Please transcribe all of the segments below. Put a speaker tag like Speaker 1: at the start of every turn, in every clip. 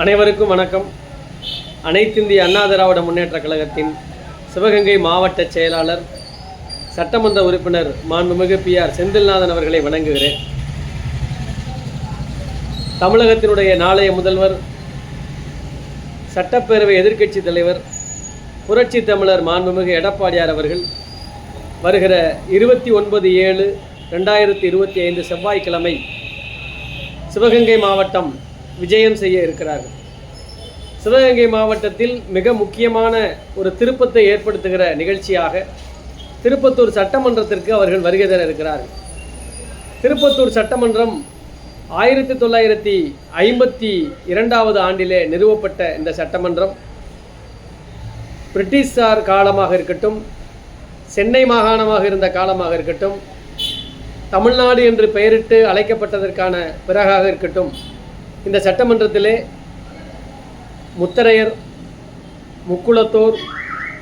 Speaker 1: அனைவருக்கும் வணக்கம். அனைத்திந்திய அண்ணா திராவிட முன்னேற்ற கழகத்தின் சிவகங்கை மாவட்ட செயலாளர் சட்டமன்ற உறுப்பினர் மாண்புமிகு பி ஆர் செந்தில்நாதன் அவர்களை வணங்குகிறேன். தமிழகத்தினுடைய நாளைய முதல்வர் சட்டப்பேரவை எதிர்க்கட்சி தலைவர் புரட்சி தமிழர் மாண்புமிகு எடப்பாடியார் அவர்கள் வருகிற இருபத்தி ஒன்பது ஏழு ரெண்டாயிரத்தி இருபத்தி ஐந்து செவ்வாய்க்கிழமை சிவகங்கை மாவட்டம் விஜயம் செய்ய இருக்கிறார்கள். சிவகங்கை மாவட்டத்தில் மிக முக்கியமான ஒரு திருப்பத்தை ஏற்படுத்துகிற நிகழ்ச்சியாக திருப்பத்தூர் சட்டமன்றத்திற்கு அவர்கள் வருகை தர இருக்கிறார்கள். திருப்பத்தூர் சட்டமன்றம் ஆயிரத்தி தொள்ளாயிரத்தி ஐம்பத்தி இரண்டாவது ஆண்டிலே நிறுவப்பட்ட இந்த சட்டமன்றம். பிரிட்டிஷார் காலமாக இருக்கட்டும் சென்னை மாகாணமாக இருந்த காலமாக இருக்கட்டும் தமிழ்நாடு என்று பெயரிட்டு அழைக்கப்பட்டதற்கான பிறகாக இருக்கட்டும் இந்த சட்டமன்றத்திலே முத்தரையர் முக்குளத்தோர்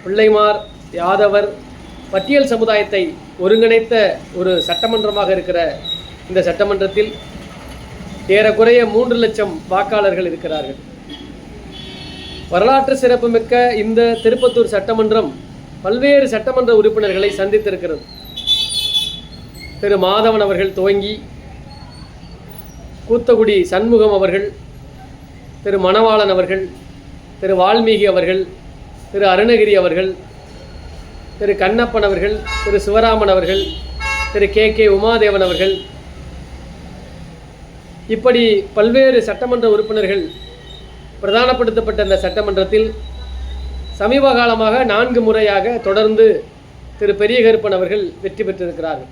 Speaker 1: பிள்ளைமார் யாதவர் பட்டியல் சமுதாயத்தை ஒருங்கிணைத்த ஒரு சட்டமன்றமாக இருக்கிற இந்த சட்டமன்றத்தில் ஏறக்குறைய மூன்று லட்சம் வாக்காளர்கள் இருக்கிறார்கள். வரலாற்று சிறப்புமிக்க இந்த திருப்பத்தூர் சட்டமன்றம் பல்வேறு சட்டமன்ற உறுப்பினர்களை சந்தித்திருக்கிறது. திரு மாதவன் அவர்கள் துவங்கி கூத்தகுடி சண்முகம் அவர்கள் திரு மணவாளன் அவர்கள் திரு வால்மீகி அவர்கள் திரு அருணகிரி அவர்கள் திரு கண்ணப்பன் அவர்கள் திரு சிவராமன் அவர்கள் திரு கே கே உமாதேவன் அவர்கள். இப்படி பல்வேறு சட்டமன்ற உறுப்பினர்கள் பிரதானப்படுத்தப்பட்ட இந்த சட்டமன்றத்தில் சமீப காலமாக நான்கு முறையாக தொடர்ந்து திரு பெரிய கருப்பன் அவர்கள் வெற்றி பெற்றிருக்கிறார்கள்.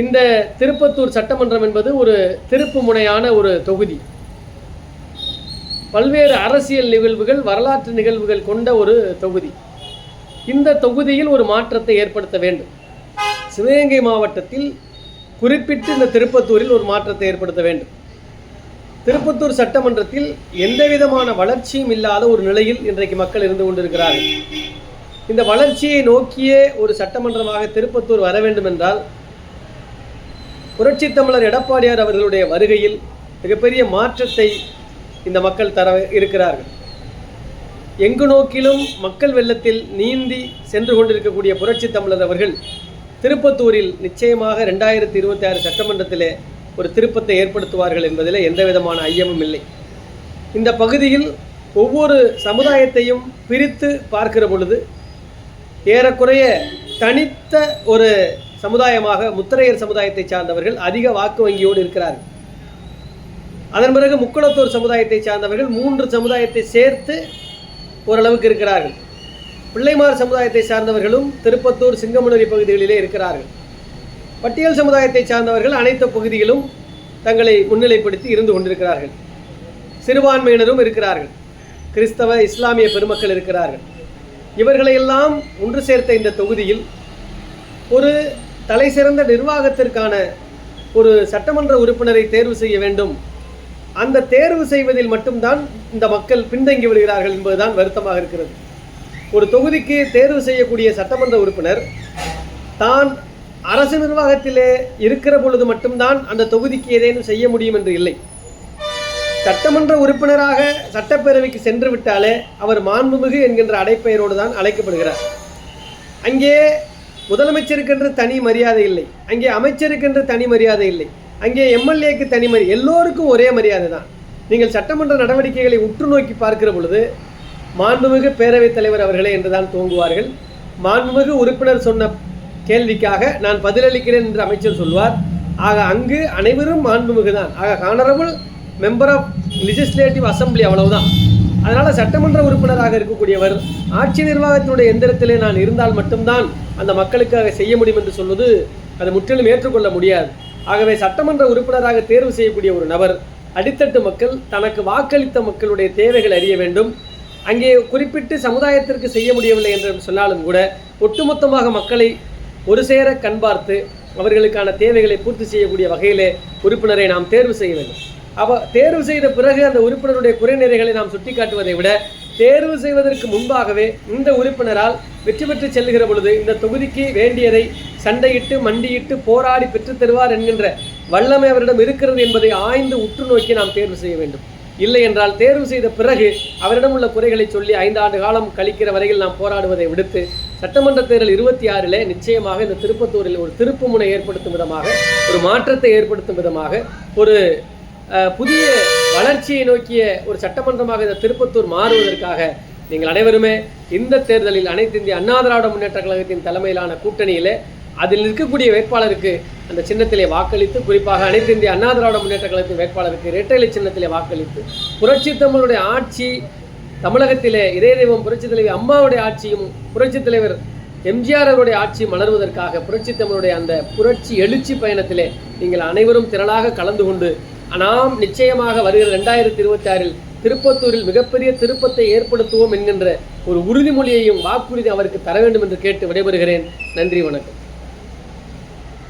Speaker 1: இந்த திருப்பத்தூர் சட்டமன்றம் என்பது ஒரு திருப்பு முனையான ஒரு தொகுதி. பல்வேறு அரசியல் நிகழ்வுகள் வரலாற்று நிகழ்வுகள் கொண்ட ஒரு தொகுதி. இந்த தொகுதியில் ஒரு மாற்றத்தை ஏற்படுத்த வேண்டும். சிவகங்கை மாவட்டத்தில் குறிப்பிட்டு இந்த திருப்பத்தூரில் ஒரு மாற்றத்தை ஏற்படுத்த வேண்டும். திருப்பத்தூர் சட்டமன்றத்தில் எந்த விதமான வளர்ச்சியும் இல்லாத ஒரு நிலையில் இன்றைக்கு மக்கள் இருந்து கொண்டிருக்கிறார்கள். இந்த வளர்ச்சியை நோக்கியே ஒரு சட்டமன்றமாக திருப்பத்தூர் வர வேண்டும் என்றால் புரட்சி தமிழர் எடப்பாடியார் அவர்களுடைய வருகையில் மிகப்பெரிய மாற்றத்தை இந்த மக்கள் தர இருக்கிறார்கள். எங்கு நோக்கிலும் மக்கள் வெள்ளத்தில் நீந்தி சென்று கொண்டிருக்கக்கூடிய புரட்சி தமிழர் அவர்கள் திருப்பத்தூரில் நிச்சயமாக ரெண்டாயிரத்தி இருபத்தி ஆறு சட்டமன்றத்திலே ஒரு திருப்பத்தை ஏற்படுத்துவார்கள் என்பதில் எந்த விதமான ஐயமும் இல்லை. இந்த பகுதியில் ஒவ்வொரு சமுதாயத்தையும் பிரித்து பார்க்கிற பொழுது ஏறக்குறைய தனித்த ஒரு சமுதாயமாக முத்திரையர் சமுதாயத்தை சார்ந்தவர்கள் அதிக வாக்கு வங்கியோடு இருக்கிறார்கள். அதன் பிறகு முக்குளத்தூர் சமுதாயத்தை சார்ந்தவர்கள் மூன்று சமுதாயத்தை சேர்த்து ஓரளவுக்கு இருக்கிறார்கள். பிள்ளைமார் சமுதாயத்தை சார்ந்தவர்களும் திருப்பத்தூர் சிங்கமுனரி பகுதிகளிலே இருக்கிறார்கள். பட்டியல் சமுதாயத்தை சார்ந்தவர்கள் அனைத்து பகுதிகளும் தங்களை முன்னிலைப்படுத்தி இருந்து கொண்டிருக்கிறார்கள். சிறுபான்மையினரும் இருக்கிறார்கள். கிறிஸ்தவ இஸ்லாமிய பெருமக்கள் இருக்கிறார்கள். இவர்களையெல்லாம் ஒன்று சேர்த்த இந்த தொகுதியில் ஒரு தலை சிறந்த நிர்வாகத்திற்கான ஒரு சட்டமன்ற உறுப்பினரை தேர்வு செய்ய வேண்டும். அந்த தேர்வு செய்வதில் மட்டும்தான் இந்த மக்கள் பின்தங்கி விடுகிறார்கள் என்பதுதான் வருத்தமாக இருக்கிறது. ஒரு தொகுதிக்கு தேர்வு செய்யக்கூடிய சட்டமன்ற உறுப்பினர் தான் அரசு நிர்வாகத்திலே இருக்கிற பொழுது மட்டும்தான் அந்த தொகுதிக்கு ஏதேனும் செய்ய முடியும் என்று இல்லை. சட்டமன்ற உறுப்பினராக சட்டப்பேரவைக்கு சென்று விட்டாலே அவர் மாண்புமிகு என்கின்ற அடைப்பெயரோடு தான் அழைக்கப்படுகிறார். அங்கே முதலமைச்சருக்கென்று தனி மரியாதை இல்லை. அங்கே அமைச்சருக்கென்று தனி மரியாதை இல்லை. அங்கே எம்எல்ஏக்கு தனி மரி எல்லோருக்கும் ஒரே மரியாதை தான். நீங்கள் சட்டமன்ற நடவடிக்கைகளை உற்று நோக்கி பார்க்கிற பொழுது மாண்புமிகு பேரவைத் தலைவர் அவர்களே என்றுதான் துவங்குவார்கள் மாண்புமிகு உறுப்பினர் சொன்ன கேள்விக்காக நான் பதிலளிக்கிறேன் என்று அமைச்சர் சொல்வார். ஆக அங்கு அனைவரும் மாண்புமிகு தான் ஆக honourable member of legislative assembly அவ்வளவுதான். அதனால் சட்டமன்ற உறுப்பினராக இருக்கக்கூடியவர் ஆட்சி நிர்வாகத்தினுடைய எந்திரத்திலே நான் இருந்தால் மட்டும்தான் அந்த மக்களுக்காக செய்ய முடியும் என்று சொல்வது அது முற்றிலும் ஏற்றுக்கொள்ள முடியாது. ஆகவே சட்டமன்ற உறுப்பினராக தேர்வு செய்யக்கூடிய ஒரு நபர் அடித்தட்டு மக்கள் தனக்கு வாக்களித்த மக்களுடைய தேவைகள் அறிய வேண்டும். அங்கே குறிப்பிட்டு சமுதாயத்திற்கு செய்ய முடியவில்லை என்று சொன்னாலும் கூட ஒட்டுமொத்தமாக மக்களை ஒரு சேர கண்பார்த்து அவர்களுக்கான தேவைகளை பூர்த்தி செய்யக்கூடிய வகையிலே உறுப்பினரை நாம் தேர்வு செய்ய வேண்டும். அப்போ தேர்வு செய்த பிறகு அந்த உறுப்பினருடைய குறைநிறைகளை நாம் சுட்டிக்காட்டுவதை விட தேர்வு செய்வதற்கு முன்பாகவே இந்த உறுப்பினரால் வெற்றி பெற்று செல்லுகிற பொழுது இந்த தொகுதிக்கு வேண்டியதை சண்டையிட்டு மண்டியிட்டு போராடி பெற்றுத் தருவார் என்கின்ற வல்லமை அவரிடம் இருக்கிறது என்பதை ஆய்ந்து உற்று நோக்கி நாம் தேர்வு செய்ய வேண்டும். இல்லை என்றால் தேர்வு செய்த பிறகு அவரிடம் உள்ள குறைகளை சொல்லி ஐந்து ஆண்டு காலம் கழிக்கிற வரையில் நாம் போராடுவதை விடுத்து சட்டமன்ற தேர்தல் இருபத்தி ஆறிலே நிச்சயமாக இந்த திருப்பத்தூரில் ஒரு திருப்புமுனை ஏற்படுத்தும் விதமாக ஒரு மாற்றத்தை ஏற்படுத்தும் விதமாக ஒரு புதிய வளர்ச்சியை நோக்கிய ஒரு சட்டமன்றமாக இந்த திருப்பத்தூர் மாறுவதற்காக நீங்கள் அனைவருமே இந்த தேர்தலில் அனைத்து இந்திய அண்ணா திராவிட முன்னேற்ற கழகத்தின் தலைமையிலான கூட்டணியிலே அதில் இருக்கக்கூடிய வேட்பாளருக்கு அந்த சின்னத்திலே வாக்களித்து குறிப்பாக அனைத்து இந்திய அண்ணா திராவிட முன்னேற்ற கழகத்தின் வேட்பாளருக்கு இரட்டைலை சின்னத்திலே வாக்களித்து புரட்சி தமிழுடைய ஆட்சி தமிழகத்திலே இதய தெய்வம் புரட்சி தலைவி அம்மாவுடைய ஆட்சியும் புரட்சி தலைவர் எம்ஜிஆர் அவருடைய ஆட்சி மலர்வதற்காக புரட்சி தமிழுடைய அந்த புரட்சி எழுச்சி பயணத்திலே நீங்கள் அனைவரும் திரளாக கலந்து கொண்டு நாம் நிச்சயமாக வருகிற ரெண்டாயிரத்தி இருபத்தி ஆறில் திருப்பத்தூரில் மிகப்பெரிய திருப்பத்தை ஏற்படுத்துவோம் என்கின்ற ஒரு உறுதிமொழியையும் வாக்குறுதி அவருக்கு தர வேண்டும் என்று கேட்டு விடைபெறுகிறேன். நன்றி வணக்கம்.